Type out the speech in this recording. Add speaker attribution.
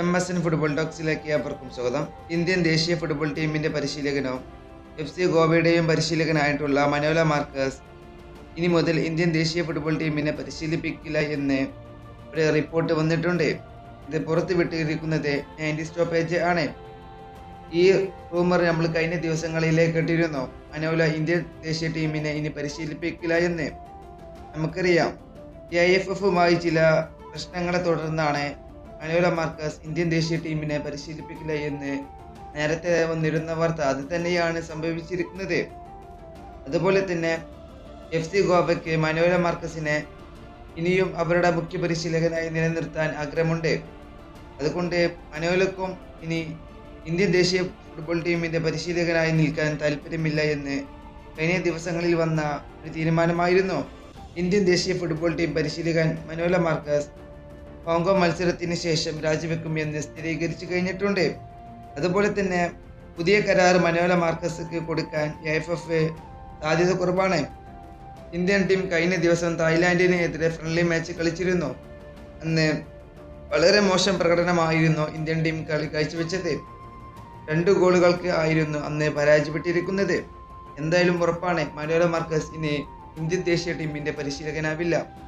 Speaker 1: M S N football ടോക്സിലേക്ക് ഏവർക്കും സ്വാഗതം. ഇന്ത്യൻ ദേശീയ ഫുട്ബോൾ ടീമിന്റെ പരിശീലകനും എഫ് സി ഗോവയുടെയും പരിശീലകനായിട്ടുള്ള മനോല മാർക്കസ് ഇനി മുതൽ ഇന്ത്യൻ ദേശീയ ഫുട്ബോൾ ടീമിനെ പരിശീലിപ്പിക്കില്ല എന്ന് ഒരു റിപ്പോർട്ട് വന്നിട്ടുണ്ട്. ഇത് പുറത്ത് വിട്ടിരിക്കുന്നത് നയന്റി സ്റ്റോപ്പേജ് ആണ്. ഈ റൂമർ നമ്മൾ കഴിഞ്ഞ ദിവസങ്ങളിലേ കേട്ടിരുന്നു. മനോല ഇന്ത്യൻ ദേശീയ ടീമിനെ ഇനി പരിശീലിപ്പിക്കില്ല എന്ന് നമുക്കറിയാം. എ ഐ എഫ് എഫുമായി ചില പ്രശ്നങ്ങളെ തുടർന്നാണ് മനോല മാർക്കസ് ഇന്ത്യൻ ദേശീയ ടീമിനെ പരിശീലിപ്പിക്കില്ല എന്ന് നേരത്തെ വന്നിരുന്ന വാർത്ത അത് തന്നെയാണ് സംഭവിച്ചിരിക്കുന്നത്. അതുപോലെ തന്നെ എഫ് സി ഗോവയ്ക്ക് മനോല മാർക്കസിനെ ഇനിയും അവരുടെ മുഖ്യ പരിശീലകനായി നിലനിർത്താൻ ആഗ്രഹമുണ്ട്. അതുകൊണ്ട് മനോലക്കും ഇനി ഇന്ത്യൻ ദേശീയ ഫുട്ബോൾ ടീമിന്റെ പരിശീലകനായി നിൽക്കാൻ താല്പര്യമില്ല എന്ന് കഴിഞ്ഞ ദിവസങ്ങളിൽ വന്ന ഒരു തീരുമാനമായിരുന്നു. ഇന്ത്യൻ ദേശീയ ഫുട്ബോൾ ടീം പരിശീലകൻ മനോല മാർക്കസ് ഹോങ്കോങ് മത്സരത്തിന് ശേഷം രാജിവെക്കുമെന്ന് സ്ഥിരീകരിച്ചു കഴിഞ്ഞിട്ടുണ്ട്. അതുപോലെ തന്നെ പുതിയ കരാർ മനോല മാർക്കസ്ക്ക് കൊടുക്കാൻ എഫ് എഫ് സാധ്യത കുറവാണ്. ഇന്ത്യൻ ടീം കഴിഞ്ഞ ദിവസം തായ്ലാന്റിനെതിരെ ഫ്രണ്ട്ലി മാച്ച് കളിച്ചിരുന്നു. അന്ന് വളരെ മോശം പ്രകടനമായിരുന്നു ഇന്ത്യൻ ടീം കളി കാഴ്ചവെച്ചത്. രണ്ട് ഗോളുകൾക്ക് ആയിരുന്നു അന്ന് പരാജയപ്പെട്ടിരിക്കുന്നത്. എന്തായാലും ഉറപ്പാണ് മനോല മാർക്കസ് ഇനി ഇന്ത്യൻ ദേശീയ ടീമിന്റെ പരിശീലകനാവില്ല.